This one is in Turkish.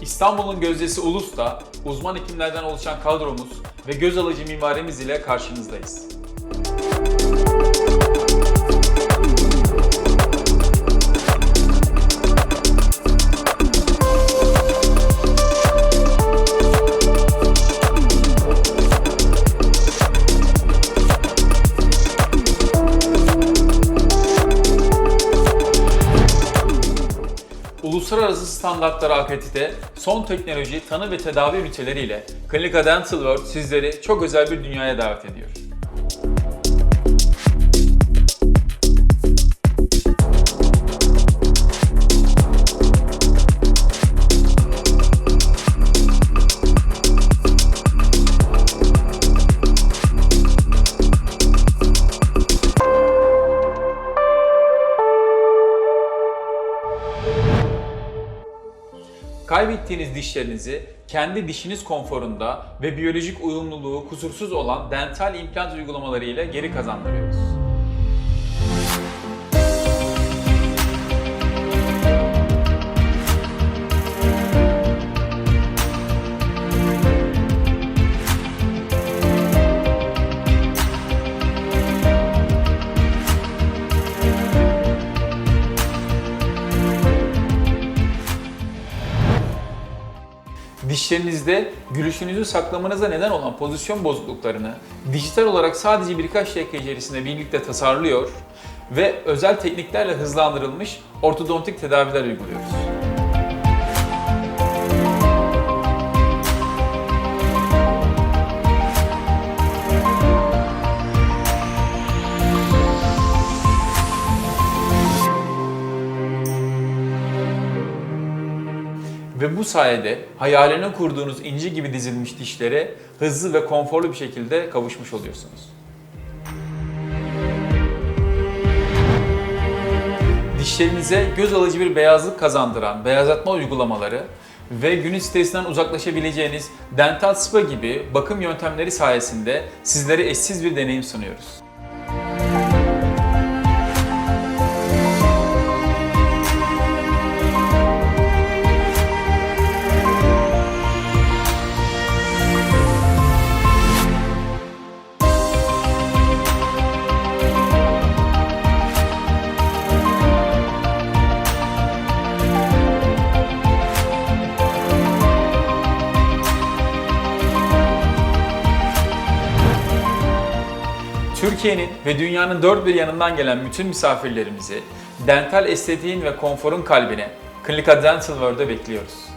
İstanbul'un gözdesi Ulus'ta uzman hekimlerden oluşan kadromuz ve göz alıcı mimarimiz ile karşınızdayız. Uluslararası standartlara akredite son teknoloji tanı ve tedavi üniteleriyle Klinika Dental World sizleri çok özel bir dünyaya davet ediyor. Kaybettiğiniz dişlerinizi kendi dişiniz konforunda ve biyolojik uyumluluğu kusursuz olan dental implant uygulamaları ile geri kazandırıyoruz. Dişlerinizde gülüşünüzü saklamanıza neden olan pozisyon bozukluklarını dijital olarak sadece birkaç dakika içerisinde birlikte tasarlıyor ve özel tekniklerle hızlandırılmış ortodontik tedaviler uyguluyoruz. Ve bu sayede hayaline kurduğunuz inci gibi dizilmiş dişlere hızlı ve konforlu bir şekilde kavuşmuş oluyorsunuz. Dişlerinize göz alıcı bir beyazlık kazandıran beyazlatma uygulamaları ve günün stresinden uzaklaşabileceğiniz dental spa gibi bakım yöntemleri sayesinde sizlere eşsiz bir deneyim sunuyoruz. Türkiye'nin ve dünyanın dört bir yanından gelen bütün misafirlerimizi dental estetiğin ve konforun kalbine Klinika Dental World'e bekliyoruz.